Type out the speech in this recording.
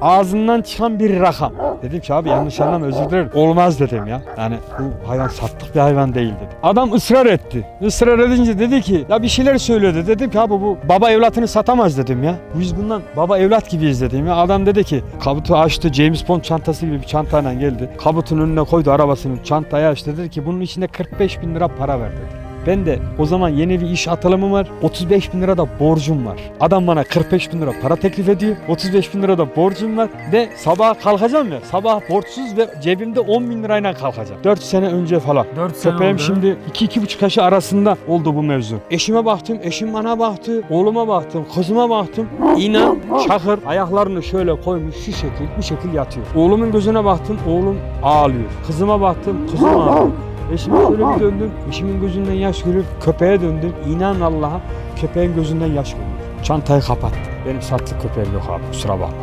ağzından çıkan bir rakam. Dedim ki abi yanlış anlama özür dilerim. Olmaz dedim ya. Yani bu hayvan sattık bir hayvan değil dedim. Adam ısrar etti. Israr edince dedi ki ya bir şeyler söyledi. Dedim ki abi bu baba evlatını satamaz dedim ya. Biz bundan baba evlat gibiyiz dedim ya. Adam dedi ki kabutu açtı James Bond çantası gibi bir çantayla geldi. Kabutun önüne koydu arabasını çantayı açtı dedi ki bunun içinde 45 bin lira para ver dedi. Ben de o zaman yeni bir iş atılımı var. 35 bin lira da borcum var. Adam bana 45 bin lira para teklif ediyor. 35 bin lira da borcum var. Ve sabah kalkacağım ya. Sabah borçsuz ve cebimde 10 bin lirayla kalkacağım. 4 sene önce falan. 4 sene Köpeğim oldu. şimdi 2-2,5 yaşı arasında oldu bu mevzu. Eşime baktım, eşim bana baktı, oğluma baktım, kızıma baktım. İnan Çakır ayaklarını şöyle koymuş şu şekil, bu şekil yatıyor. Oğlumun gözüne baktım, oğlum ağlıyor. Kızıma baktım, kızım ağlıyor. Eşime şöyle bir döndüm, eşimin gözünden yaş gülüp köpeğe döndüm. İnan Allah'a köpeğin gözünden yaş gülüyor. Çantayı kapattı. Benim satlık köpeğim yok abi kusura bakma.